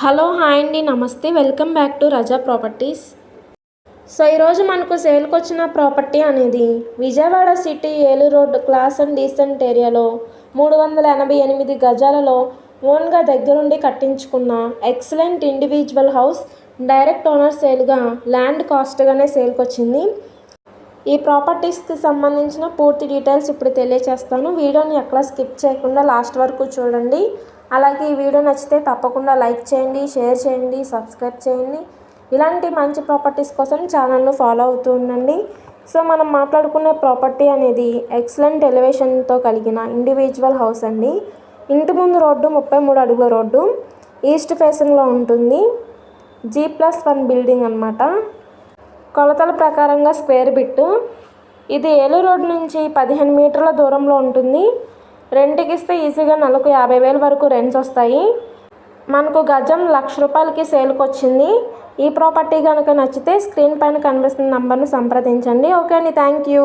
Hello hi అండి. Namaste. Welcome back to Raza properties. So ఈరోజు మనకు సేల్కి వచ్చిన ప్రాపర్టీ అనేది Vijayawada city Eluru road class and decent ఏరియాలో మూడు వందల ఎనభై ఎనిమిది గజాలలో ఓన్గా దగ్గరుండి కట్టించుకున్న excellent individual house direct owner సేల్గా land కాస్ట్గానే సేల్కి వచ్చింది. ఈ ప్రాపర్టీస్కి సంబంధించిన పూర్తి డీటెయిల్స్ ఇప్పుడు తెలియచేస్తాను. వీడియోని ఎక్కడ స్కిప్ చేయకుండా లాస్ట్ వరకు చూడండి. అలాగే ఈ వీడియో నచ్చితే తప్పకుండా లైక్ చేయండి షేర్ చేయండి సబ్స్క్రైబ్ చేయండి. ఇలాంటి మంచి ప్రాపర్టీస్ కోసం ఛానల్ను ఫాలో అవుతూ ఉండండి. సో మనం మాట్లాడుకునే ప్రాపర్టీ అనేది ఎక్సలెంట్ ఎలివేషన్తో కలిగిన ఇండివిజువల్ హౌస్ అండి. ఇంటి ముందు రోడ్డు ముప్పై మూడు అడుగుల రోడ్డు ఈస్ట్ ఫేసింగ్లో ఉంటుంది. జీ ప్లస్ వన్ బిల్డింగ్ అనమాట కొలతల ప్రకారంగా స్క్వేర్ బిట్టు. ఇది ఏలూరు రోడ్ నుంచి పదిహేను మీటర్ల దూరంలో ఉంటుంది. రెంట్కి ఇస్తే ఈజీగా నెలకు యాభై వేల వరకు రెంట్స్ వస్తాయి. మనకు గజం లక్ష రూపాయలకి సేల్కి వచ్చింది ఈ ప్రాపర్టీ కనుక నచ్చితే స్క్రీన్ పైన కనిపిస్తున్న నంబర్ను సంప్రదించండి. ఓకే అండి. Thank you